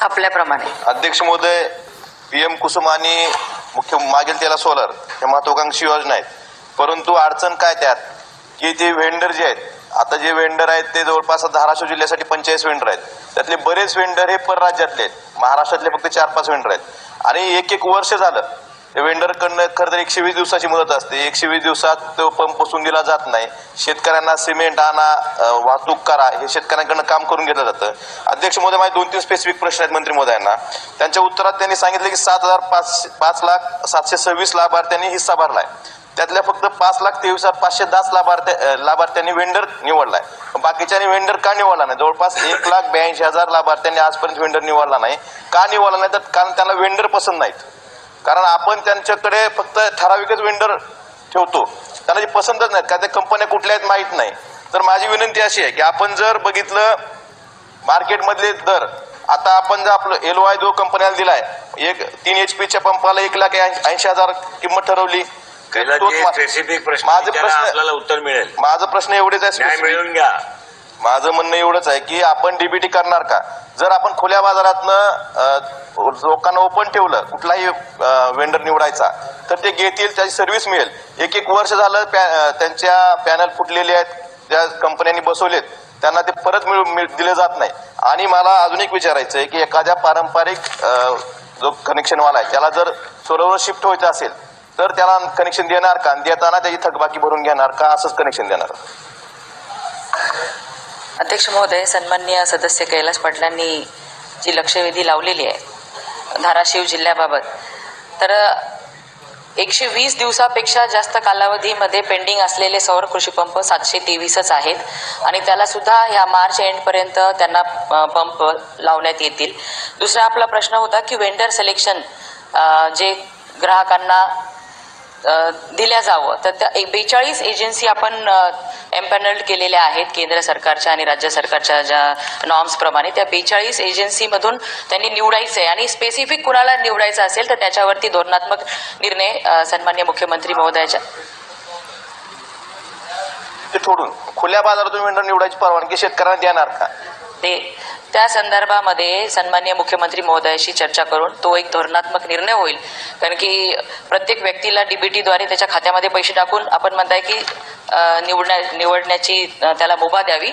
छापल्याप्रमाणे अध्यक्ष महोदय पीएम कुसुम आणि मुख्य मागेल त्याला सोलर हे महत्वाकांक्षी योजना आहेत. परंतु अडचण काय त्यात? की जे व्हेंडर जे आहेत आता जे वेंडर आहेत ते जवळपास धाराशिव जिल्ह्यासाठी पंचेचाळीस वेंडर आहेत. त्यातले बरेच वेंडर हे परराज्यातले आहेत. महाराष्ट्रातले फक्त चार पाच वेंडर आहेत. आणि एक एक वर्ष झालं. वेंडरकडनं खरं तर एकशे वीस दिवसाची मुदत असते. एकशे वीस दिवसात तो पंप बसून दिला जात नाही. शेतकऱ्यांना सिमेंट आणा वाहतूक करा हे शेतकऱ्यांकडनं काम करून घेतलं जातं. अध्यक्ष मोदी माझे दोन तीन स्पेसिफिक प्रश्न आहेत मंत्री महोदयांना. त्यांच्या उत्तरात त्यांनी सांगितलं की सात हजार पाच पाच लाख सातशे सव्वीस लाभार्थ्यांनी हिस्सा भरलाय. त्यातल्या फक्त पाच लाख तेवीस हजार पाचशे दहा लाभार्थ्या लाभार्थ्यांनी वेंडर निवडलाय. बाकीच्यांनी वेंडर का निवडला नाही? जवळपास एक लाख ब्याऐंशी हजार लाभार्थ्यांनी आजपर्यंत वेंडर निवडला नाही. का निवडला नाही? तर कारण त्यांना वेंडर पसंत नाहीत. कारण आपण त्यांच्याकडे फक्त ठराविकच वेंडर ठेवतो. त्यांना जे पसंतच नाहीत का त्या कंपन्या कुठल्या आहेत माहीत नाही. तर माझी विनंती अशी आहे की आपण जर बघितलं मार्केटमधले दर आता आपण जर आपलं एल वाय जो कंपन्याला दिलाय एक तीन एच पीच्या पंपाला एक लाख ऐंशी हजार किंमत ठरवली. माझं प्रश्न- आपल्याला उत्तर मिळेल. माझं प्रश्न एवढेच आहे. मिळवून घ्या. माझं म्हणणं एवढंच आहे की आपण डीबीटी करणार का? जर आपण खुल्या बाजारातनं लोकांना ओपन ठेवलं कुठलाही वेंडर निवडायचा तर ते घेतील त्याची सर्व्हिस मिळेल. एक एक वर्ष झालं पॅ त्यांच्या पॅनल फुटलेले आहेत ज्या कंपन्यांनी बसवलेत त्यांना ते परत मिळू मिळ- दिले जात नाही. आणि मला अजून एक विचारायचं आहे की एखाद्या पारंपरिक जो कनेक्शनवाला आहे त्याला जर सोलरवर शिफ्ट व्हायचं असेल तर त्याला कनेक्शन देणार का? आणि देताना त्याची थकबाकी भरून घेणार का? असंच कनेक्शन देणार. अध्यक्ष महोदय सन्माननीय सदस्य कैलास पाटलांनी जी लक्षवेधी लावलेली आहे धाराशिव जिल्ह्याबाबत. तर एकशे वीस दिवसापेक्षा जास्त कालावधीमध्ये पेंडिंग असलेले सौर कृषी पंप सातशे तेवीसच आहेत आणि त्याला सुद्धा ह्या मार्च एंडपर्यंत त्यांना पंप लावण्यात येतील. दुसरा आपला प्रश्न होता की वेंडर सिलेक्शन जे ग्राहकांना दिल्या जावं. तर त्या बेचाळीस एजन्सी आपण एम्पॅनल्ड केलेल्या आहेत केंद्र सरकारच्या आणि राज्य सरकारच्या ज्या नॉर्म्सप्रमाणे त्या बेचाळीस एजन्सीमधून त्यांनी निवडायचं आहे आणि स्पेसिफिक कुणाला निवडायचं असेल तर त्याच्यावरती धोरणात्मक निर्णय सन्मान्य मुख्यमंत्री महोदयाच्या. ते सोडून. खुल्या बाजारातून वेंडर निवडायची परवानगी शेतकऱ्यांना देणार का? ते त्या संदर्भामध्ये सन्मान्य मुख्यमंत्री महोदयाशी चर्चा करून तो एक धोरणात्मक निर्णय होईल. कारण की प्रत्येक व्यक्तीला डीबीटीद्वारे त्याच्या खात्यामध्ये पैसे टाकून आपण म्हणताय की निवडण्या निवडण्याची त्याला मुभा द्यावी.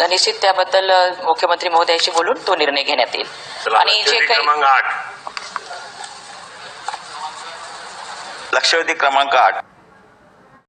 निश्चित त्याबद्दल मुख्यमंत्री महोदयाशी बोलून तो निर्णय घेण्यात येईल. आणि जे काही क्रमांक आठ. लक्षवेधी क्रमांक आठ.